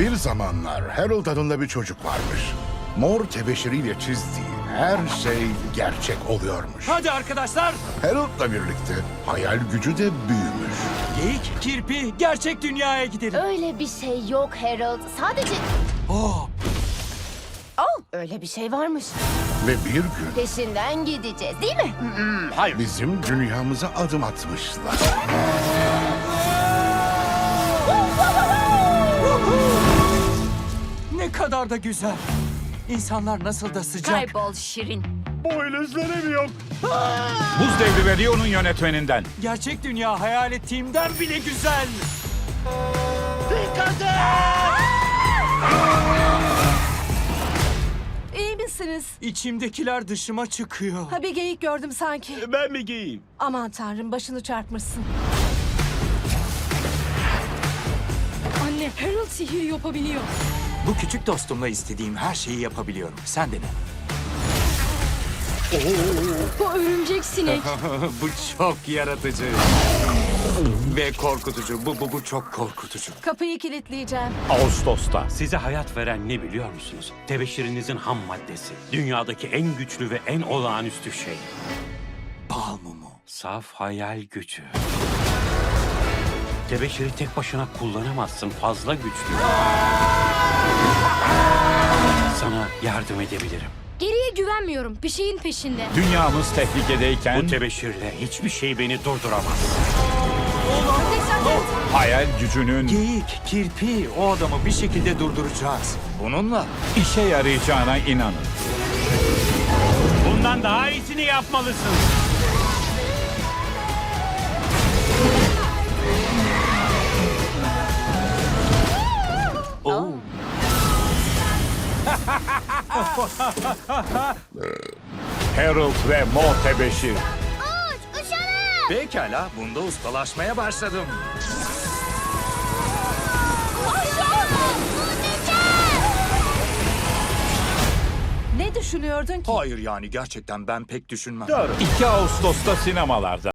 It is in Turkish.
Bir zamanlar Harold adında bir çocuk varmış. Mor tebeşiriyle çizdiği her şey gerçek oluyormuş. Hadi arkadaşlar. Harold'la birlikte hayal gücü de büyümüş. Geyik, kirpi, gerçek dünyaya gidelim. Öyle bir şey yok Harold. Sadece... Oh, Oh, öyle bir şey varmış. Ve bir gün Peşinden gideceğiz değil mi? bizim dünyamıza adım atmışlar. Kadar da güzel. İnsanlar nasıl da sıcak. Kaybol Şirin. Buz Devri ve Rio'nun yönetmeninden. Gerçek dünya hayal ettiğimden bile güzel. İyi misiniz? İçimdekiler dışıma çıkıyor. Ha bir geyik gördüm sanki. Ben mi giyeyim? Aman tanrım başını çarpmışsın. Anne Harold sihir yapabiliyor. Bu küçük dostumla istediğim her şeyi yapabiliyorum. Sen de ne? Bu örümcek sinek. bu çok yaratıcı. Ve korkutucu. Bu, bu, bu çok korkutucu. Kapıyı kilitleyeceğim. Ağustos'ta. Size hayat veren ne biliyor musunuz? Tebeşirinizin ham maddesi. Dünyadaki en güçlü ve en olağanüstü şey. Bal mumu. Saf hayal gücü. Tebeşiri tek başına kullanamazsın. Fazla güçlü. Sana yardım edebilirim. Geriye güvenmiyorum. Bir şeyin peşinde. Dünyamız tehlikedeyken Bu tebeşirle hiçbir şey beni durduramaz. hayal gücünün Geyik, kirpi o adamı bir şekilde durduracağız. Bununla işe yarayacağına inanın. Bundan daha iyisini yapmalısın. Harold ve Mor Tebeşir. Pekala, bunda ustalaşmaya başladım. Ne düşünüyordun ki? Hayır yani gerçekten ben pek düşünmem. 2 Ağustos'ta sinemalarda.